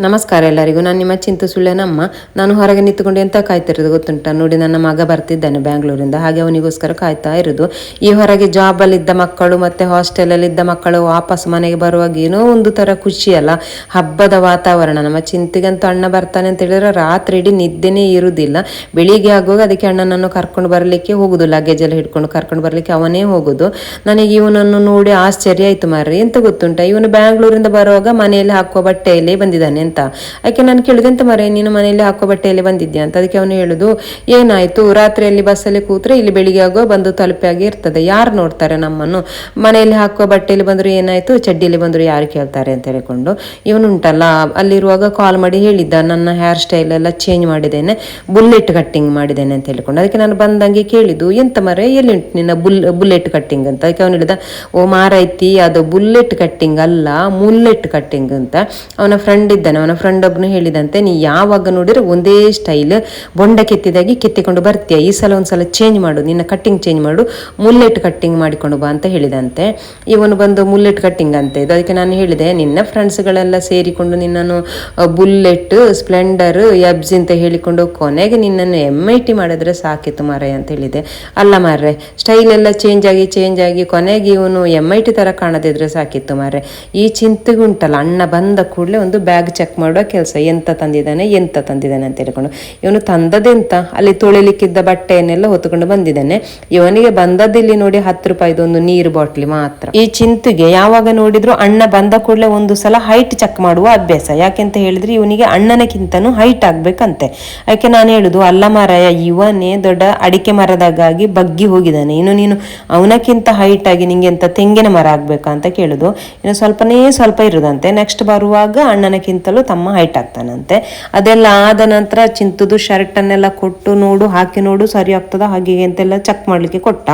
ನಮಸ್ಕಾರ ಎಲ್ಲರಿಗೂ. ನಾನು ನಿಮ್ಮ ಚಿಂತು ಸುಳ್ಳೆನಮ್ಮ. ನಾನು ಹೊರಗೆ ನಿಂತುಕೊಂಡು ಎಂತ ಕಾಯ್ತಿರೋದು ಗೊತ್ತುಂಟ? ನೋಡಿ ನನ್ನ ಮಗ ಬರ್ತಿದ್ದಾನೆ ಬ್ಯಾಂಗ್ಳೂರಿಂದ. ಹಾಗೆ ಅವನಿಗೋಸ್ಕರ ಕಾಯ್ತಾ ಇರೋದು. ಈ ಹೊರಗೆ ಜಾಬಲ್ಲಿದ್ದ ಮಕ್ಕಳು ಮತ್ತೆ ಹಾಸ್ಟೆಲಲ್ಲಿದ್ದ ಮಕ್ಕಳು ವಾಪಸ್ ಮನೆಗೆ ಬರುವಾಗ ಏನೋ ಒಂದು ತರ ಖುಷಿ ಅಲ್ಲ? ಹಬ್ಬದ ವಾತಾವರಣ. ನಮ್ಮ ಚಿಂತೆಗಂತೂ ಅಣ್ಣ ಬರ್ತಾನೆ ಅಂತ ಹೇಳಿದ್ರೆ ರಾತ್ರಿ ಇಡೀ ನಿದ್ದೆನೇ ಇರುವುದಿಲ್ಲ ಬೆಳಿಗ್ಗೆ ಆಗುವಾಗ ಅದಕ್ಕೆ ಅಣ್ಣನನ್ನು ಕರ್ಕೊಂಡು ಬರಲಿಕ್ಕೆ ಹೋಗುದು. ಲಗೇಜ್ ಎಲ್ಲ ಹಿಡ್ಕೊಂಡು ಕರ್ಕೊಂಡು ಬರಲಿಕ್ಕೆ ಅವನೇ ಹೋಗುದು. ನನಗೆ ಇವನನ್ನು ನೋಡಿ ಆಶ್ಚರ್ಯ ಆಯ್ತು ಮಾರ್ರಿ. ಎಂತ ಗೊತ್ತುಂಟ? ಇವನು ಬ್ಯಾಂಗ್ಳೂರಿಂದ ಬರುವಾಗ ಮನೆಯಲ್ಲಿ ಹಾಕುವ ಬಟ್ಟೆಯಲ್ಲಿ ಬಂದಿದ್ದಾನೆ. ಅಂತ. ಅದಕ್ಕೆ ನಾನು ಕೇಳಿದೆ ಅಂತ ಮರೆ ನೀನು ಮನೆಯಲ್ಲಿ ಹಾಕೋ ಬಟ್ಟೆಯಲ್ಲಿ ಬಂದಿದ್ಯಾ? ಅಂತ. ಅದಕ್ಕೆ ಅವನು ಹೇಳುದು, ಏನಾಯ್ತು? ರಾತ್ರಿಯಲ್ಲಿ ಬಸ್ಸಲ್ಲಿ ಕೂತ್ರೆ ಇಲ್ಲಿ ಬೆಳಿಗ್ಗೆ ಆಗುವ ಬಂದು ತಲುಪಿಯಾಗಿ ಇರ್ತದೆ. ಯಾರು ನೋಡ್ತಾರೆ ನಮ್ಮನ್ನು? ಮನೆಯಲ್ಲಿ ಹಾಕೋ ಬಟ್ಟೆಯಲ್ಲಿ ಬಂದ್ರು ಏನಾಯ್ತು? ಚಡ್ಡಿಯಲ್ಲಿ ಬಂದ್ರು ಯಾರು ಕೇಳ್ತಾರೆ? ಅಂತ ಹೇಳಿಕೊಂಡು ಇವನು ಉಂಟಲ್ಲ. ಅಲ್ಲಿರುವಾಗ ಕಾಲ್ ಮಾಡಿ ಹೇಳಿದ್ದ, ನನ್ನ ಹೇರ್ ಸ್ಟೈಲ್ ಎಲ್ಲ ಚೇಂಜ್ ಮಾಡಿದ್ದೇನೆ ಬುಲ್ಲೆಟ್ ಕಟ್ಟಿಂಗ್ ಮಾಡಿದ್ದೇನೆ ಅಂತ ಹೇಳಿಕೊಂಡು. ಅದಕ್ಕೆ ನಾನು ಬಂದಂಗೆ ಕೇಳಿದ್ದು, ಎಂತ ಮರೆ ಎಲ್ಲಿ ಉಂಟು ನಿನ್ನ ಬುಲ್ ಬುಲ್ಲೆಟ್ ಕಟ್ಟಿಂಗ್ ಅಂತ? ಅದಕ್ಕೆ ಅವನು ಹೇಳಿದ, ಓ ಮಾರೈತಿ ಅದು ಬುಲ್ಲೆಟ್ ಕಟ್ಟಿಂಗ್ ಅಲ್ಲ ಮುಲ್ಲೆಟ್ ಕಟ್ಟಿಂಗ್ ಅಂತ. ಅವನ ಫ್ರೆಂಡ್ ಇದ್ದಾನೆ. ಅವನ ಫ್ರೆಂಡ್ ಒಬ್ನು ಹೇಳಿದಂತೆ, ನೀ ಯಾವಾಗ ನೋಡಿದ್ರೆ ಒಂದೇ ಸ್ಟೈಲ್ ಬೊಂಡ ಕೆತ್ತಿದಾಗಿ ಕೆತ್ತಿಕೊಂಡು ಬರ್ತೀಯ. ಈ ಸಲ ಒಂದ್ಸಲ ಚೇಂಜ್ ಮಾಡು, ನಿನ್ನ ಕಟ್ಟಿಂಗ್ ಚೇಂಜ್ ಮಾಡು ಮುಲ್ಲೆಟ್ ಕಟ್ಟಿಂಗ್ ಮಾಡಿಕೊಂಡು ಬಾ ಅಂತ ಹೇಳಿದಂತೆ. ಇವನು ಬಂದು ಮುಲ್ಲೆಟ್ ಕಟ್ಟಿಂಗ್ ಅಂತ. ಇದು ಅದಕ್ಕೆ ನಾನು ಹೇಳಿದೆ, ನಿನ್ನ ಫ್ರೆಂಡ್ಸ್ಗಳೆಲ್ಲ ಸೇರಿಕೊಂಡು ನಿನ್ನನ್ನು ಬುಲ್ಲೆಟ್ ಸ್ಪ್ಲೆಂಡರ್ ಎಬ್ಸ್ ಅಂತ ಹೇಳಿಕೊಂಡು ಕೊನೆಗೆ ನಿನ್ನನ್ನು ಎಂ ಐ ಟಿ ಮಾಡಿದ್ರೆ ಸಾಕಿತ್ತು ಮಾರೆ ಅಂತ ಹೇಳಿದೆ. ಅಲ್ಲ ಮಾರ್ರೆ ಸ್ಟೈಲ್ ಎಲ್ಲ ಚೇಂಜ್ ಆಗಿ ಚೇಂಜ್ ಆಗಿ ಕೊನೆಗೆ ಇವನು ಎಂ ಐ ಟಿ ತರ ಕಾಣದಿದ್ರೆ ಸಾಕಿತ್ತು ಮಾರ್ರೆ. ಈ ಚಿಂತೆಗುಂಟಲ್ಲ, ಅಣ್ಣ ಬಂದ ಕೂಡಲೇ ಒಂದು ಬ್ಯಾಗ್ ಮಾಡುವ ಕೆಲಸ. ಎಂತ ತಂದಿದ್ದಾನೆ ಎಂತ ತಂದಿದ್ದಾನೆ ಅಂತ ಹೇಳ್ಕೊಂಡು. ಇವನು ತಂದದೆಂತ ಅಲ್ಲಿ ತೊಳಿಲಿಕ್ಕಿದ್ದ ಬಟ್ಟೆಯನ್ನೆಲ್ಲ ಹೊತ್ತುಕೊಂಡು ಬಂದಿದ್ದಾನೆ. ಇವನಿಗೆ ಬಂದದ್ದಿಲ್ಲಿ ನೋಡಿ ಹತ್ತು ರೂಪಾಯಿದು ಒಂದು ನೀರು ಬಾಟ್ಲಿ ಮಾತ್ರ. ಈ ಚಿಂತೆಗೆ ಯಾವಾಗ ನೋಡಿದ್ರು ಅಣ್ಣ ಬಂದ ಕೂಡಲೇ ಒಂದು ಸಲ ಹೈಟ್ ಚೆಕ್ ಮಾಡುವ ಅಭ್ಯಾಸ. ಯಾಕೆಂತ ಹೇಳಿದ್ರೆ ಇವನಿಗೆ ಅಣ್ಣನಕ್ಕಿಂತನೂ ಹೈಟ್ ಆಗ್ಬೇಕಂತೆ. ಯಾಕೆ ನಾನು ಹೇಳುದು, ಅಲ್ಲ ಮಾರಾಯ, ಇವನೇ ದೊಡ್ಡ ಅಡಿಕೆ ಮರದಾಗಾಗಿ ಬಗ್ಗಿ ಹೋಗಿದ್ದಾನೆ. ಇನ್ನು ನೀನು ಅವನಕ್ಕಿಂತ ಹೈಟ್ ಆಗಿ ನಿಂಗೆ ಎಂತ ತೆಂಗಿನ ಮರ ಆಗ್ಬೇಕಾ ಅಂತ ಕೇಳುದು. ಇನ್ನು ಸ್ವಲ್ಪನೇ ಸ್ವಲ್ಪ ಇರುದಂತೆ. ನೆಕ್ಸ್ಟ್ ಬರುವಾಗ ಅಣ್ಣನಕ್ಕಿಂತಲೂ ತಮ್ಮ ಹೈಟ್ ಆಗ್ತಾನಂತೆ. ಅದೆಲ್ಲ ಆದ ನಂತರ ಚಿಂತುದು ಶರ್ಟ್ ಅನ್ನೆಲ್ಲ ಕೊಟ್ಟು ನೋಡು, ಹಾಕಿ ನೋಡು, ಸರಿ ಆಗ್ತದ, ಹಾಗೆ ಅಂತೆಲ್ಲ ಚೆಕ್ ಮಾಡ್ಲಿಕ್ಕೆ ಕೊಟ್ಟ.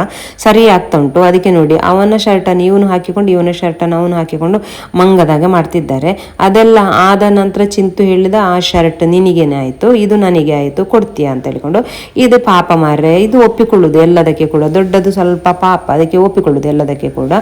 ಸರಿ ಆಗ್ತಾ ಉಂಟು ಅದಕ್ಕೆ ನೋಡಿ, ಅವನ ಶರ್ಟ್ ಅನ್ನು ಇವನು ಹಾಕಿಕೊಂಡು, ಇವನ ಶರ್ಟ್ ಅನ್ನು ಅವನು ಹಾಕಿಕೊಂಡು ಮಂಗದಾಗೆ ಮಾಡ್ತಿದ್ದಾರೆ. ಅದೆಲ್ಲ ಆದ ನಂತರ ಚಿಂತು ಹೇಳಿದ, ಆ ಶರ್ಟ್ ನಿನಗೇನೆ ಆಯ್ತು, ಇದು ನನಗೆ ಆಯ್ತು, ಕೊಡ್ತೀಯ? ಅಂತ ಹೇಳಿಕೊಂಡು, ಇದು ಪಾಪ ಮಾರ್ರೆ, ಇದು ಒಪ್ಪಿಕೊಳ್ಳುದು, ಎಲ್ಲದಕ್ಕೆ ಕೂಡ. ದೊಡ್ಡದು ಸ್ವಲ್ಪ ಪಾಪ, ಅದಕ್ಕೆ ಒಪ್ಪಿಕೊಳ್ಳುದು, ಎಲ್ಲದಕ್ಕೆ ಕೂಡ.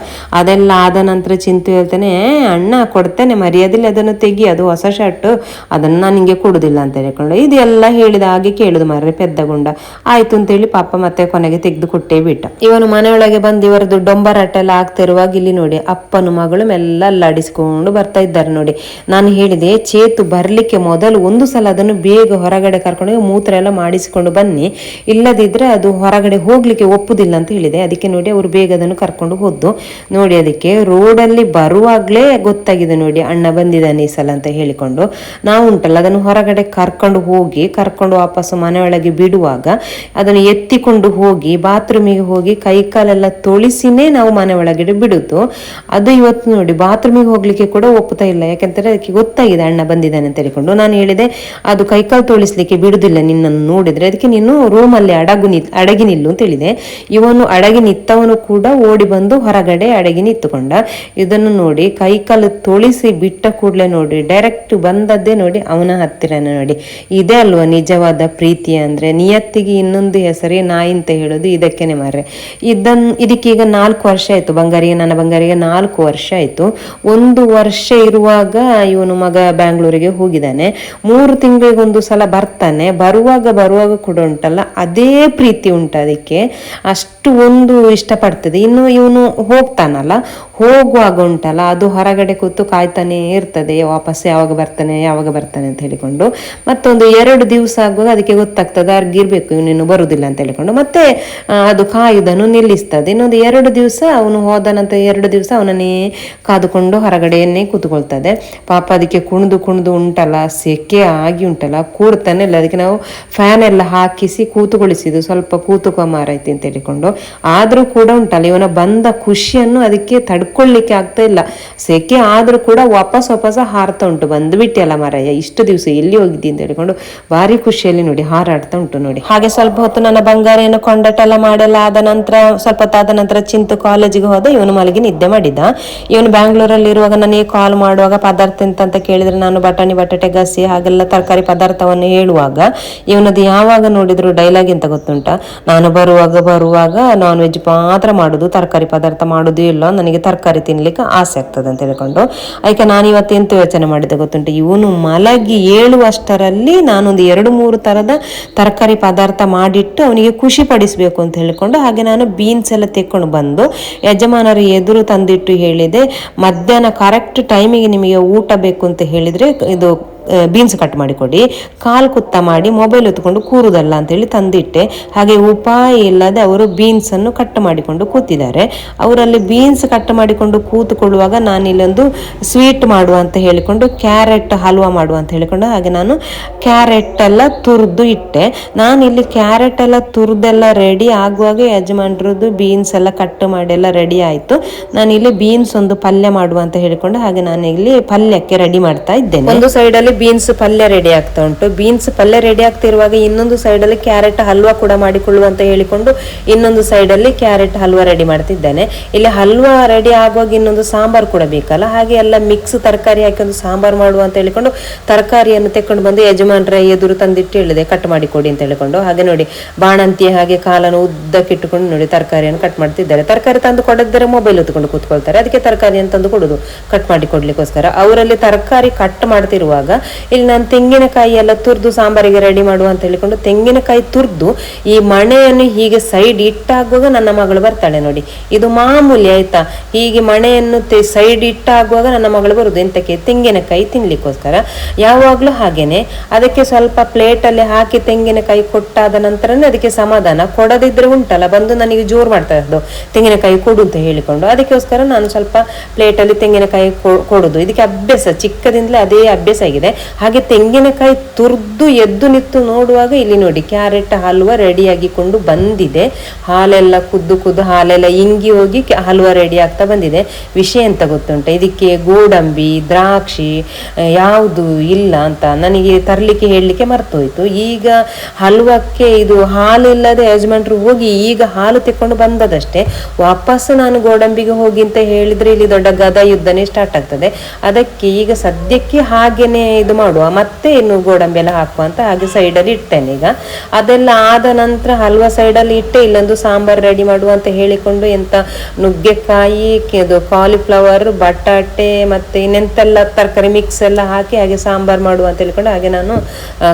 ಅದೆಲ್ಲ ಆದ ನಂತರ ಚಿಂತು ಹೇಳ್ತಾನೆ ಅಣ್ಣ, ಕೊಡ್ತೇನೆ ಮರ್ಯಾದಿಲ್ಲ ಅದನ್ನು ತೆಗಿ, ಅದು ಹೊಸ ಶರ್ಟ್ ಅದನ್ನ ನಾನು ನಿಮಗೆ ಕೊಡುದಿಲ್ಲ ಅಂತ ಹೇಳ್ಕೊಂಡು ಇದೆಲ್ಲ ಹೇಳಿದ ಹಾಗೆ ಕೇಳುದು ಮಾರ್ರೆ ಪೆದ್ದಗುಂಡ ಆಯ್ತು ಅಂತೇಳಿ ಪಾಪ ಮತ್ತೆ ಕೊನೆಗೆ ತೆಗೆದು ಕೊಟ್ಟೇ ಬಿಟ್ಟ. ಇವನು ಮನೆಯೊಳಗೆ ಬಂದು ಇವರದ್ದು ಡೊಂಬರಾಟ ಎಲ್ಲ ಆಗ್ತಿರುವಾಗ ಇಲ್ಲಿ ನೋಡಿ, ಅಪ್ಪನು ಮಗಳು ಮೆಲ್ಲ ಅಲ್ಲಾಡಿಸಿಕೊಂಡು ಬರ್ತಾ ಇದ್ದಾರೆ ನೋಡಿ. ನಾನು ಹೇಳಿದೆ, ಚೇತು ಬರ್ಲಿಕ್ಕೆ ಮೊದಲು ಒಂದು ಸಲ ಅದನ್ನು ಬೇಗ ಹೊರಗಡೆ ಕರ್ಕೊಂಡು ಮೂತ್ರ ಎಲ್ಲ ಮಾಡಿಸಿಕೊಂಡು ಬನ್ನಿ. ಇಲ್ಲದಿದ್ರೆ ಅದು ಹೊರಗಡೆ ಹೋಗ್ಲಿಕ್ಕೆ ಒಪ್ಪುದಿಲ್ಲ ಅಂತ ಹೇಳಿದೆ. ಅದಕ್ಕೆ ನೋಡಿ ಅವರು ಬೇಗ ಅದನ್ನು ಕರ್ಕೊಂಡು ಹೋದ್ದು. ನೋಡಿ ಅದಕ್ಕೆ ರೋಡಲ್ಲಿ ಬರುವಾಗಲೇ ಗೊತ್ತಾಗಿದೆ ನೋಡಿ, ಅಣ್ಣ ಬಂದಿದ್ದಾನೆ ಈ ಸಲ ಅಂತ ಹೇಳಿಕೊಂಡು ನಾವು ಉಂಟಲ್ಲ, ಅದನ್ನು ಹೊರಗಡೆ ಕರ್ಕೊಂಡು ಹೋಗಿ, ಕರ್ಕೊಂಡು ವಾಪಸ್ಸು ಮನೆಯೊಳಗೆ ಬಿಡುವಾಗ ಅದನ್ನು ಎತ್ತಿಕೊಂಡು ಹೋಗಿ, ಬಾತ್ರೂಮಿಗೆ ಹೋಗಿ ಕೈ ಕಾಲೆಲ್ಲ ತೊಳಿಸಿನೇ ನಾವು ಮನೆ ಒಳಗಡೆ ಬಿಡುದು. ಅದು ಇವತ್ತು ನೋಡಿ, ಬಾತ್ರೂಮಿಗೆ ಹೋಗ್ಲಿಕ್ಕೆ ಕೂಡ ಒಪ್ಪುತ್ತಾ ಇಲ್ಲ. ಯಾಕಂತಂದ್ರೆ ಅದಕ್ಕೆ ಗೊತ್ತಾಗಿದೆ, ಅಣ್ಣ ಬಂದಿದ್ದಾನೆ ಅಂತ ಹೇಳಿಕೊಂಡು. ನಾನು ಹೇಳಿದೆ, ಅದು ಕೈಕಾಲು ತೊಳಿಸ್ಲಿಕ್ಕೆ ಬಿಡುದಿಲ್ಲ, ನಿನ್ನನ್ನು ನೋಡಿದ್ರೆ. ಅದಕ್ಕೆ ನೀನು ರೂಮಲ್ಲಿ ಅಡಗು ನಿ ಅಡಗಿ ನಿಲ್ಲು ಅಂತ ಹೇಳಿದೆ. ಇವನು ಅಡಗಿ ನಿತ್ತವನು ಕೂಡ ಓಡಿ ಬಂದು ಹೊರಗಡೆ ಅಡಗಿ ನಿಂತುಕೊಂಡ. ಇದನ್ನು ನೋಡಿ ಕೈಕಾಲು ತೊಳಿಸಿ ಬಿಟ್ಟ ಕೂಡಲೇ ನೋಡಿ, ಡೈರೆಕ್ಟ್ ಬಂದದ್ದೇ ನೋಡಿ ಅವನ ಹತ್ತಿರನೇ ನೋಡಿ. ಇದೇ ಅಲ್ವಾ ನಿಜವಾದ ಪ್ರೀತಿ ಅಂದ್ರೆ? ನಿಯತ್ತಿಗೆ ಇನ್ನೊಂದು ಹೆಸರೇ ನಾಯಿ ಅಂತ ಹೇಳೋದು ಇದಕ್ಕೇನೆ ಮಾರ್ರೆ. ಇದನ್ ಇದಕ್ಕೀಗ ನಾಲ್ಕು ವರ್ಷ ಆಯ್ತು. ಬಂಗಾರಿಗೆ, ನನ್ನ ಬಂಗಾರಿಗೆ ನಾಲ್ಕು ವರ್ಷ ಆಯ್ತು. ಒಂದು ವರ್ಷ ಇರುವಾಗ ಇವನು ಮಗ ಬ್ಯಾಂಗ್ಳೂರಿಗೆ ಹೋಗಿದ್ದಾನೆ. ಮೂರು ತಿಂಗಳಿಗೊಂದು ಸಲ ಬರ್ತಾನೆ. ಬರುವಾಗ ಬರುವಾಗ ಕೂಡ ಉಂಟಲ್ಲ, ಅದೇ ಪ್ರೀತಿ ಉಂಟು ಅದಕ್ಕೆ. ಅಷ್ಟು ಒಂದು ಇಷ್ಟಪಡ್ತದೆ. ಇನ್ನು ಇವನು ಹೋಗ್ತಾನಲ್ಲ. ಹೋಗುವಾಗ ಉಂಟಲ್ಲ ಅದು ಹೊರಗಡೆ ಕೂತು ಕಾಯ್ತಾನೆ ಇರ್ತದೆ ವಾಪಸ್ ಯಾವಾಗ ಬರ್ತಾನೆ ಯಾವಾಗ ಬರ್ತಾನೆ ಅಂತ ಹೇಳಿಕೊಂಡು. ಮತ್ತೊಂದು ಎರಡು ದಿವಸ ಆಗುವಾಗ ಅದಕ್ಕೆ ಗೊತ್ತಾಗ್ತದೆ ಅರ್ಗಿರ್ಬೇಕು ಇವನೇನು ಬರುದಿಲ್ಲ ಅಂತ ಹೇಳಿಕೊಂಡು. ಮತ್ತೆ ಅದು ಕಾಯುವುದನ್ನು ನಿಲ್ಲಿಸ್ತದೆ. ಇನ್ನೊಂದು ಎರಡು ದಿವಸ ಅವನು ಹೋದ ನಂತರ ಎರಡು ದಿವಸ ಅವನನ್ನೇ ಕಾದುಕೊಂಡು ಹೊರಗಡೆಯನ್ನೇ ಕೂತ್ಕೊಳ್ತದೆ. ಪಾಪ ಅದಕ್ಕೆ ಕುಣಿದು ಕುಣಿದು ಉಂಟಲ್ಲ, ಸೆಕೆ ಆಗಿ ಉಂಟಲ್ಲ, ಕೂರ್ತಾನೆ ಇಲ್ಲ. ಅದಕ್ಕೆ ನಾವು ಫ್ಯಾನ್ ಎಲ್ಲ ಹಾಕಿಸಿ ಕೂತುಗೊಳಿಸಿದ್ದು, ಸ್ವಲ್ಪ ಕೂತುಕೋ ಮಾರೈತಿ ಅಂತ ಹೇಳಿಕೊಂಡು. ಆದರೂ ಕೂಡ ಉಂಟಲ್ಲ, ಇವನ ಬಂದ ಖುಷಿಯನ್ನು ಅದಕ್ಕೆ ತಡ್ಕೊಳ್ಳಿಕ್ಕೆ ಆಗ್ತಾ ಇಲ್ಲ. ಸೆಕೆ ಆದ್ರೂ ಕೂಡ ವಾಪಸ್ ವಾಪಸ್ ಹಾರ್ತಾ ಉಂಟು. ಬಂದು ಬಿಟ್ಟಿಯಲ್ಲ ಮಾರಾಯ, ಇಷ್ಟು ದಿವಸ ಎಲ್ಲಿ ಹೋಗಿದ್ದಿ ಅಂತ ಹೇಳಿಕೊಂಡು ಭಾರಿ ಖುಷಿಯಲ್ಲಿ ನೋಡಿ, ಹಾರಾಡ್ತಾ ಉಂಟು ನೋಡಿ. ಹಾಗೆ ಸ್ವಲ್ಪ ಹೊತ್ತು ನನ್ನ ಬಂಗಾರಿಯನ್ನು ಏನು ಎಲ್ಲ ಮಾಡೆಲ್ಲ ಆದ ನಂತರ, ಸ್ವಲ್ಪ ಹೊತ್ತಾದ ನಂತರ ಚಿಂತು ಕಾಲೇಜಿಗೆ ಹೋದ. ಇವನು ಮಲಗಿ ನಿದ್ದೆ ಮಾಡಿದ್ದ ಇವನು ಬ್ಯಾಂಗ್ಳೂರಲ್ಲಿ ಇರುವಾಗ ನನಗೆ ಕಾಲ್ ಮಾಡುವಾಗ ಪದಾರ್ಥ ಅಂತ ಕೇಳಿದ್ರೆ ನಾನು ಬಟಾಣಿ, ಬಟಾಟೆ ಗಸಿ ಹಾಗೆಲ್ಲ ತರಕಾರಿ ಪದಾರ್ಥವನ್ನು ಹೇಳುವಾಗ ಇವನದು ಯಾವಾಗ ನೋಡಿದ್ರು ಡೈಲಾಗ್ ಎಂತ ಗೊತ್ತುಂಟ? ನಾನು ಬರುವಾಗ ಬರುವಾಗ ನಾನ್ ವೆಜ್ ಮಾತ್ರ ಮಾಡುದು, ತರಕಾರಿ ಪದಾರ್ಥ ಮಾಡುದು ಇಲ್ಲ ನನಗೆ ತರಕಾರಿ ತರಕಾರಿ ತಿನ್ಲಿಕ್ಕೆ ಆಸೆ ಆಗ್ತದೆ ಅಂತ ಹೇಳ್ಕೊಂಡು. ಅದಕ್ಕೆ ನಾನು ಇವತ್ತು ಎಂತ ಯೋಚನೆ ಮಾಡಿದೆ ಗೊತ್ತುಂಟು? ಇವನು ಮಲಗಿ ಏಳುವಷ್ಟರಲ್ಲಿ ನಾನೊಂದು ಎರಡು ಮೂರು ಥರದ ತರಕಾರಿ ಪದಾರ್ಥ ಮಾಡಿಟ್ಟು ಅವನಿಗೆ ಖುಷಿ ಪಡಿಸಬೇಕು ಅಂತ ಹೇಳಿಕೊಂಡು ಹಾಗೆ ನಾನು ಬೀನ್ಸ್ ಎಲ್ಲ ತೆಕ್ಕೊಂಡು ಬಂದು ಯಜಮಾನರ ಎದುರು ತಂದಿಟ್ಟು ಹೇಳಿದೆ, ಮಧ್ಯಾಹ್ನ ಕರೆಕ್ಟ್ ಟೈಮಿಗೆ ನಿಮಗೆ ಊಟ ಬೇಕು ಅಂತ ಹೇಳಿದರೆ ಇದು ಬೀನ್ಸ್ ಕಟ್ ಮಾಡಿಕೊಡಿ. ಕಾಲು ಕುತ್ತ ಮಾಡಿ ಮೊಬೈಲ್ ಎತ್ಕೊಂಡು ಕೂರುದಲ್ಲ ಅಂತೇಳಿ ತಂದಿಟ್ಟೆ. ಹಾಗೆ ಉಪಾಯ ಇಲ್ಲದೆ ಅವರು ಬೀನ್ಸನ್ನು ಕಟ್ ಮಾಡಿಕೊಂಡು ಕೂತಿದ್ದಾರೆ. ಅವರಲ್ಲಿ ಬೀನ್ಸ್ ಕಟ್ ಮಾಡಿಕೊಂಡು ಕೂತುಕೊಳ್ಳುವಾಗ ನಾನು ಇಲ್ಲೊಂದು ಸ್ವೀಟ್ ಮಾಡುವ ಅಂತ ಹೇಳಿಕೊಂಡು ಕ್ಯಾರೆಟ್ ಹಲ್ವಾ ಮಾಡುವ ಅಂತ ಹೇಳಿಕೊಂಡು ಹಾಗೆ ನಾನು ಕ್ಯಾರೆಟ್ ಎಲ್ಲ ತುರಿದು ಇಟ್ಟೆ. ನಾನು ಇಲ್ಲಿ ಕ್ಯಾರೆಟ್ ಎಲ್ಲ ತುರಿದೆಲ್ಲ ರೆಡಿ ಆಗುವಾಗ ಯಜಮಾನ್ರದ್ದು ಬೀನ್ಸ್ ಎಲ್ಲ ಕಟ್ ಮಾಡಿ ಎಲ್ಲ ರೆಡಿ ಆಯಿತು. ನಾನು ಇಲ್ಲಿ ಬೀನ್ಸ್ ಒಂದು ಪಲ್ಯ ಮಾಡುವ ಅಂತ ಹೇಳಿಕೊಂಡು ಹಾಗೆ ನಾನು ಇಲ್ಲಿ ಪಲ್ಯಕ್ಕೆ ರೆಡಿ ಮಾಡ್ತಾ ಇದ್ದೇನೆ. ಒಂದು ಸೈಡಲ್ಲಿ ಬೀನ್ಸ್ ಪಲ್ಯ ರೆಡಿ ಆಗ್ತಾ ಉಂಟು. ಬೀನ್ಸ್ ಪಲ್ಯ ರೆಡಿ ಆಗ್ತಿರುವಾಗ ಇನ್ನೊಂದು ಸೈಡಲ್ಲಿ ಕ್ಯಾರೆಟ್ ಹಲ್ವಾ ಕೂಡ ಮಾಡಿಕೊಳ್ಳುವಂತ ಹೇಳಿಕೊಂಡು ಇನ್ನೊಂದು ಸೈಡಲ್ಲಿ ಕ್ಯಾರೆಟ್ ಹಲ್ವಾ ರೆಡಿ ಮಾಡ್ತಿದ್ದೇನೆ. ಇಲ್ಲಿ ಹಲ್ವಾ ರೆಡಿ ಆಗುವಾಗ ಇನ್ನೊಂದು ಸಾಂಬಾರ್ ಕೂಡ ಬೇಕಲ್ಲ. ಹಾಗೆ ಎಲ್ಲ ಮಿಕ್ಸ್ ತರಕಾರಿ ಹಾಕಿ ಒಂದು ಸಾಂಬಾರ್ ಮಾಡುವ ಅಂತ ಹೇಳಿಕೊಂಡು ತರಕಾರಿಯನ್ನು ತೆಕ್ಕೊಂಡು ಬಂದು ಯಜಮಾನ್ರ ಎದುರು ತಂದಿಟ್ಟು ಹೇಳಿದೆ, ಕಟ್ ಮಾಡಿ ಕೊಡಿ ಅಂತ ಹೇಳಿಕೊಂಡು. ಹಾಗೆ ನೋಡಿ ಬಾಣಂತಿ ಹಾಗೆ ಕಾಲನ್ನು ಉದ್ದಕ್ಕಿಟ್ಟುಕೊಂಡು ನೋಡಿ ತರಕಾರಿಯನ್ನು ಕಟ್ ಮಾಡ್ತಿದ್ದಾರೆ. ತರಕಾರಿ ತಂದು ಕೊಡದಿದ್ದರೆ ಮೊಬೈಲ್ ಹೊತ್ಕೊಂಡು ಕೂತ್ಕೊಳ್ತಾರೆ. ಅದಕ್ಕೆ ತರಕಾರಿಯನ್ನು ತಂದು ಕೊಡುದು, ಕಟ್ ಮಾಡಿ ಕೊಡ್ಲಿಕ್ಕೋಸ್ಕರ ಅವರಲ್ಲಿ ತರಕಾರಿ ಕಟ್ ಮಾಡ್ತಿರುವಾಗ ಇಲ್ಲಿ ನಾನು ತೆಂಗಿನಕಾಯಿ ಎಲ್ಲ ತುರ್ದು ಸಾಂಬಾರಿಗೆ ರೆಡಿ ಮಾಡುವ ಅಂತ ಹೇಳಿಕೊಂಡು ತೆಂಗಿನಕಾಯಿ ತುರ್ದು ಈ ಮಣೆಯನ್ನು ಹೀಗೆ ಸೈಡ್ ಇಟ್ಟಾಗುವಾಗ ನನ್ನ ಮಗಳು ಬರ್ತಾಳೆ ನೋಡಿ. ಇದು ಮಾಮೂಲಿ ಆಯ್ತಾ? ಹೀಗೆ ಮಣೆಯನ್ನು ಸೈಡ್ ಇಟ್ಟಾಗುವಾಗ ನನ್ನ ಮಗಳು ಬರುದು ಎಂತಕ್ಕೆ? ತೆಂಗಿನಕಾಯಿ ತಿನ್ಲಿಕ್ಕೋಸ್ಕರ. ಯಾವಾಗ್ಲೂ ಹಾಗೇನೆ. ಅದಕ್ಕೆ ಸ್ವಲ್ಪ ಪ್ಲೇಟಲ್ಲಿ ಹಾಕಿ ತೆಂಗಿನಕಾಯಿ ಕೊಟ್ಟಾದ ನಂತರನೇ ಅದಕ್ಕೆ ಸಮಾಧಾನ. ಕೊಡದಿದ್ರೆ ಉಂಟಲ್ಲ, ಬಂದು ನನಗೆ ಜೋರು ಮಾಡ್ತಾ ಇರೋದು. ತೆಂಗಿನಕಾಯಿ ಕೊಡು ಅಂತ ಹೇಳಿಕೊಂಡು. ಅದಕ್ಕೋಸ್ಕರ ನಾನು ಸ್ವಲ್ಪ ಪ್ಲೇಟಲ್ಲಿ ತೆಂಗಿನಕಾಯಿ ಕೊ- ಕೊಡುದು. ಇದಕ್ಕೆ ಅಭ್ಯಾಸ. ಚಿಕ್ಕದಿಂದಲೇ ಅದೇ ಅಭ್ಯಾಸ ಆಗಿದೆ. ಹಾಗೆ ತೆಂಗಿನಕಾಯಿ ತುರ್ದು ಎದ್ದು ನಿಂತು ನೋಡುವಾಗ ಇಲ್ಲಿ ನೋಡಿ, ಕ್ಯಾರೆಟ್ ಹಲ್ವ ರೆಡಿ ಆಗಿಕೊಂಡು ಬಂದಿದೆ. ಹಾಲೆಲ್ಲ ಕುದ್ದು ಕುದ್ದು ಹಾಲೆಲ್ಲ ಇಂಗಿ ಹೋಗಿ ಹಲ್ವ ರೆಡಿ ಆಗ್ತಾ ಬಂದಿದೆ. ವಿಷಯ ಎಂತ ಗೊತ್ತುಂಟ? ಇದಕ್ಕೆ ಗೋಡಂಬಿ, ದ್ರಾಕ್ಷಿ ಯಾವುದು ಇಲ್ಲ ಅಂತ ನನಗೆ ತರಲಿಕ್ಕೆ ಹೇಳಲಿಕ್ಕೆ ಮರ್ತೋಯ್ತು. ಈಗ ಹಲ್ವಕ್ಕೆ ಇದು ಹಾಲು ಇಲ್ಲದೆ ಯಜಮಾನ್ರು ಹೋಗಿ ಈಗ ಹಾಲು ತೆಕ್ಕೊಂಡು ಬಂದದಷ್ಟೇ. ವಾಪಸ್ ನಾನು ಗೋಡಂಬಿಗೆ ಹೋಗಿ ಅಂತ ಹೇಳಿದ್ರೆ ಇಲ್ಲಿ ದೊಡ್ಡ ಗದಾ ಯುದ್ಧನೇ ಸ್ಟಾರ್ಟ್ ಆಗ್ತದೆ. ಅದಕ್ಕೆ ಈಗ ಸದ್ಯಕ್ಕೆ ಹಾಗೇನೆ ಇದು ಮಾಡುವ. ಮತ್ತೆ ಇನ್ನು ಗೋಡಂಬಿ ಎಲ್ಲ ಹಾಕುವ ಅಂತ ಹಾಗೆ ಸೈಡಲ್ಲಿ ಇಟ್ಟೇನೆ ಈಗ. ಅದೆಲ್ಲ ಆದ ನಂತರ ಹಲ್ವಾ ಸೈಡಲ್ಲಿ ಇಟ್ಟೆ ಇಲ್ಲೊಂದು ಸಾಂಬಾರ್ ರೆಡಿ ಮಾಡುವ ಅಂತ ಹೇಳಿಕೊಂಡು ಎಂತ ನುಗ್ಗೆಕಾಯಿ, ಇದು ಕಾಲಿಫ್ಲವರ್ ಬಟಾಟೆ, ಮತ್ತೆ ಇನ್ನೆಂತೆಲ್ಲ ತರಕಾರಿ ಮಿಕ್ಸ್ ಎಲ್ಲ ಹಾಕಿ ಹಾಗೆ ಸಾಂಬಾರ್ ಮಾಡುವ ಅಂತ ಹೇಳ್ಕೊಂಡು ಹಾಗೆ ನಾನು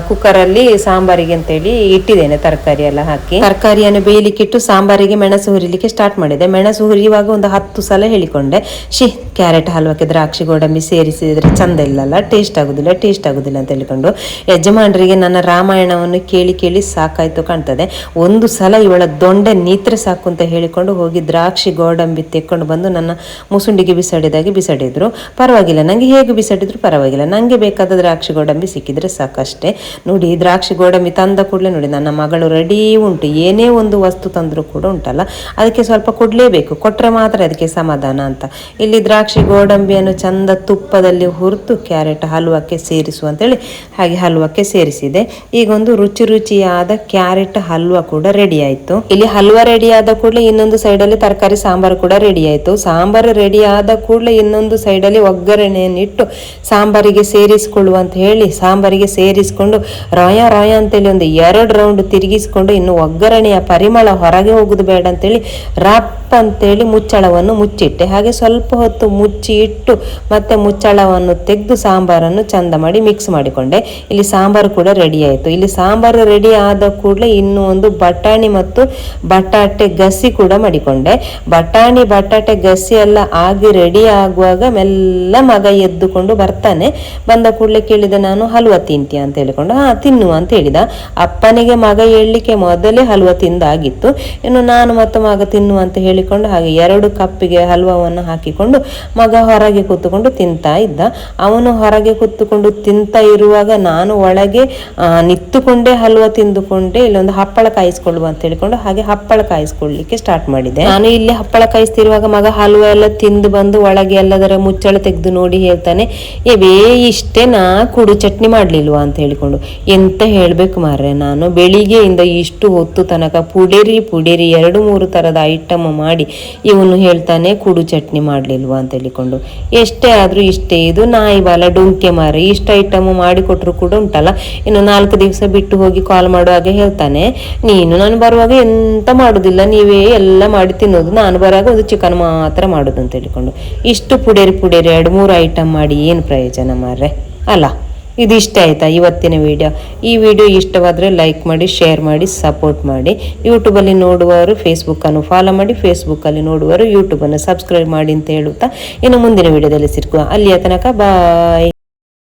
ಕುಕ್ಕರಲ್ಲಿ ಸಾಂಬಾರಿಗೆ ಅಂತೇಳಿ ಇಟ್ಟಿದ್ದೇನೆ ತರಕಾರಿ ಎಲ್ಲ ಹಾಕಿ. ತರಕಾರಿಯನ್ನು ಬೇಯಲಿಕ್ಕಿಟ್ಟು ಸಾಂಬಾರಿಗೆ ಮೆಣಸು ಹುರಿಲಿಕ್ಕೆ ಸ್ಟಾರ್ಟ್ ಮಾಡಿದೆ. ಮೆಣಸು ಹುರಿಯುವಾಗ ಒಂದು ಹತ್ತು ಸಲ ಹೇಳಿಕೊಂಡೆ. ಶಿ, ಕ್ಯಾರೆಟ್, ಹಲ್ವಕ್ಕೆ ದ್ರಾಕ್ಷಿ, ಗೋಡಂಬಿ ಸೇರಿಸಿದ್ರೆ ಚಂದ ಇಲ್ಲಲ್ಲ ಟೇಸ್ಟ್ ಆಗುದಿಲ್ಲ. ಟೇಸ್ಟ್ ಆಗುದಿಲ್ಲ ಅಂತ ಹೇಳಿಕೊಂಡು ಯಜಮಾನರಿಗೆ ನನ್ನ ರಾಮಾಯಣವನ್ನು ಕೇಳಿ ಕೇಳಿ ಸಾಕಾಯ್ತು ಕಾಣ್ತದೆ. ಒಂದು ಸಲ ಇವಳ ದೊಂಡೆ ನೀತ್ರೆ ಸಾಕು ಅಂತ ಹೇಳಿಕೊಂಡು ಹೋಗಿ ದ್ರಾಕ್ಷಿ ಗೋಡಂಬಿ ತೆಕ್ಕೊಂಡು ಬಂದು ನನ್ನ ಮುಸುಂಡಿಗೆ ಬಿಸಾಡಿದಾಗೆ ಬಿಸಾಡಿದ್ರು. ಪರವಾಗಿಲ್ಲ ನನಗೆ ಹೇಗೆ ಬಿಸಾಡಿದ್ರು ಪರವಾಗಿಲ್ಲ. ನನಗೆ ಬೇಕಾದ ದ್ರಾಕ್ಷಿ ಗೋಡಂಬಿ ಸಿಕ್ಕಿದ್ರೆ ಸಾಕಷ್ಟೇ. ನೋಡಿ, ದ್ರಾಕ್ಷಿ ಗೋಡಂಬಿ ತಂದ ಕೂಡಲೇ ನೋಡಿ, ನನ್ನ ಮಗಳು ರೆಡಿ ಉಂಟು. ಏನೇ ಒಂದು ವಸ್ತು ತಂದರೂ ಕೂಡ ಉಂಟಲ್ಲ. ಅದಕ್ಕೆ ಸ್ವಲ್ಪ ಕೊಡಲೇಬೇಕು. ಕೊಟ್ಟರೆ ಮಾತ್ರ ಅದಕ್ಕೆ ಸಮಾಧಾನ ಅಂತ. ಇಲ್ಲಿ ದ್ರಾಕ್ಷಿ ಗೋಡಂಬಿಯನ್ನು ಚಂದ ತುಪ್ಪದಲ್ಲಿ ಹುರಿದು ಕ್ಯಾರೆಟ್ ಹಲ್ವಕ್ಕೆ ಸೇರಿಸು ಅಂತೇಳಿ ಹಾಗೆ ಹಲ್ವಕ್ಕೆ ಸೇರಿಸಿದೆ. ಈಗ ಒಂದು ರುಚಿ ರುಚಿಯಾದ ಕ್ಯಾರೆಟ್ ಹಲ್ವಾ ಕೂಡ ರೆಡಿ ಆಯ್ತು. ಇಲ್ಲಿ ಹಲ್ವಾ ರೆಡಿ ಆದ ಕೂಡಲೇ ಇನ್ನೊಂದು ಸೈಡಲ್ಲಿ ತರಕಾರಿ, ಸಾಂಬಾರು ಕೂಡ ರೆಡಿ ಆಯ್ತು. ಸಾಂಬಾರು ರೆಡಿ ಆದ ಕೂಡಲೇ ಇನ್ನೊಂದು ಸೈಡಲ್ಲಿ ಒಗ್ಗರಣೆಯನ್ನು ಇಟ್ಟು ಸಾಂಬಾರಿಗೆ ಸೇರಿಸಿಕೊಳ್ಳುವ ಅಂತ ಹೇಳಿ ಸಾಂಬಾರಿಗೆ ಸೇರಿಸಿಕೊಂಡು ರಾಯ ರಾಯ ಅಂತೇಳಿ ಒಂದು ಎರಡು ರೌಂಡ್ ತಿರುಗಿಸಿಕೊಂಡು ಇನ್ನು ಒಗ್ಗರಣೆಯ ಪರಿಮಳ ಹೊರಗೆ ಹೋಗುದು ಬೇಡ ಅಂತೇಳಿ ರಪ್ ಅಂತೇಳಿ ಮುಚ್ಚಳವನ್ನು ಮುಚ್ಚಿಟ್ಟೆ. ಹಾಗೆ ಸ್ವಲ್ಪ ಹೊತ್ತು ಮುಚ್ಚಿ ಇಟ್ಟು ಮತ್ತೆ ಮುಚ್ಚಳವನ್ನು ತೆಗೆದು ಸಾಂಬಾರನ್ನು ಚಂದ ಮಾಡಿ ಮಿಕ್ಸ್ ಮಾಡಿಕೊಂಡೆ. ಇಲ್ಲಿ ಸಾಂಬಾರು ಕೂಡ ರೆಡಿ ಆಯಿತು. ಇಲ್ಲಿ ಸಾಂಬಾರು ರೆಡಿ ಆದ ಕೂಡಲೇ ಇನ್ನೂ ಒಂದು ಬಟಾಣಿ ಮತ್ತು ಬಟಾಟೆ ಗಸಿ ಕೂಡ ಮಾಡಿಕೊಂಡೆ. ಬಟಾಣಿ, ಬಟಾಟೆ ಗಸಿ ಎಲ್ಲ ಆಗಿ ರೆಡಿ ಆಗುವಾಗ ಮೆಲ್ಲ ಮಗ ಎದ್ದುಕೊಂಡು ಬರ್ತಾನೆ. ಬಂದ ಕೂಡಲೇ ಕೇಳಿದೆ, ನಾನು ಹಲ್ವ ತಿಂತೀಯ? ಅಂತ ಹೇಳಿಕೊಂಡು, ಹಾ, ತಿನ್ನು, ಅಂತ ಹೇಳಿದ. ಅಪ್ಪನಿಗೆ ಮಗ ಹೇಳಲಿಕ್ಕೆ ಮೊದಲೇ ಹಲ್ವ ತಿಂದಾಗಿತ್ತು. ಇನ್ನು ನಾನು ಮತ್ತು ಮಗ ತಿನ್ನು ಅಂತ ಹೇಳಿಕೊಂಡು ಹಾಗೆ ಎರಡು ಕಪ್ಪಿಗೆ ಹಲ್ವವನ್ನು ಹಾಕಿಕೊಂಡು ಮಗ ಹೊರಗೆ ಕೂತ್ಕೊಂಡು ತಿಂತಾ ಇದ್ದ. ಅವನು ಹೊರಗೆ ಕೂತ್ಕೊಂಡು ತಿಂತಾ ಇರುವಾಗ ನಾನು ಒಳಗೆ ನಿತ್ತುಕೊಂಡೆ ಹಲ್ವಾ ತಿಂದುಕೊಂಡೆ, ಇಲ್ಲೊಂದು ಹಪ್ಪಳ ಕಾಯಿಸ್ಕೊಳ್ಳುವ ಅಂತ ಹೇಳಿಕೊಂಡು ಹಾಗೆ ಹಪ್ಪಳ ಕಾಯಿಸ್ಕೊಳ್ಳಿಕ್ಕೆ ಸ್ಟಾರ್ಟ್ ಮಾಡಿದೆ. ನಾನು ಇಲ್ಲಿ ಹಪ್ಪಳ ಕಾಯಿಸ್ತಿರುವಾಗ ಮಗ ಹಲ್ವಾ ಎಲ್ಲ ತಿಂದು ಬಂದು ಒಳಗೆ ಎಲ್ಲದರ ಮುಚ್ಚಳ ತೆಗೆದು ನೋಡಿ ಹೇಳ್ತಾನೆ ಏವೇ ಇಷ್ಟೇ ನಾ ಕುಡು ಚಟ್ನಿ ಮಾಡ್ಲಿಲ್ವಾ? ಅಂತ ಹೇಳಿಕೊಂಡು, ಎಂತ ಹೇಳ್ಬೇಕು ಮಾರ್ರೆ, ನಾನು ಬೆಳಿಗ್ಗೆಯಿಂದ ಇಷ್ಟು ಹೊತ್ತು ತನಕ ಪುಡೇರಿ ಪುಡೇರಿ ಎರಡು, ಮೂರು ತರದ ಐಟಮ್ ಮಾಡಿ ಇವನು ಹೇಳ್ತಾನೆ, ಕುಡು ಚಟ್ನಿ ಮಾಡ್ಲಿಲ್ವಾ? ಅಂತ ಹೇಳಿಕೊಂಡು, ಎಷ್ಟೇ ಆದ್ರೂ ಇಷ್ಟೇ, ಇದು ನಾಯಿ ಬಾಲ, ಡೊಂಕೆ ಮಾರಿ ಇಷ್ಟ ಐಟಮ್ ಮಾಡಿಕೊಟ್ರು ಕೂಡ ಉಂಟಲ್ಲ. ಇನ್ನು ನಾಲ್ಕು ದಿವಸ ಬಿಟ್ಟು ಹೋಗಿ ಕಾಲ್ ಮಾಡುವಾಗ ಹೇಳ್ತಾನೆ. ನೀನು ನಾನು ಬರುವಾಗ ಎಂತ ಮಾಡುದಿಲ್ಲ, ನೀವೇ ಎಲ್ಲ ಮಾಡಿ ತಿನ್ನೋದು ನಾನು ಬರುವಾಗ ಒಂದು ಚಿಕನ್ ಮಾತ್ರ ಮಾಡೋದು ಅಂತ ಹೇಳಿಕೊಂಡು. ಇಷ್ಟು ಪುಡೇರಿ ಪುಡೇರಿ ಎರಡು ಮೂರು ಐಟಮ್ ಮಾಡಿ ಏನು ಪ್ರಯೋಜನ ಮಾರ್ರೆ? ಅಲ್ಲ ಇದು ಇಷ್ಟ ಆಯ್ತಾ ಇವತ್ತಿನ ವಿಡಿಯೋ ಈ ವಿಡಿಯೋ ಇಷ್ಟವಾದರೆ ಲೈಕ್ ಮಾಡಿ ಶೇರ್ ಮಾಡಿ ಸಪೋರ್ಟ್ ಮಾಡಿ. ಯೂಟ್ಯೂಬಲ್ಲಿ ನೋಡುವವರು ಫೇಸ್ಬುಕ್ಕನ್ನು ಫಾಲೋ ಮಾಡಿ ಫೇಸ್ಬುಕ್ಕಲ್ಲಿ ನೋಡುವವರು ಯೂಟ್ಯೂಬನ್ನು ಸಬ್ಸ್ಕ್ರೈಬ್ ಮಾಡಿ ಅಂತ ಹೇಳುತ್ತಾ ಇನ್ನು ಮುಂದಿನ ವಿಡಿಯೋದಲ್ಲಿ ಸಿಕ್ಕುವ ಅಲ್ಲಿಯ ತನಕ ಬಾಯ್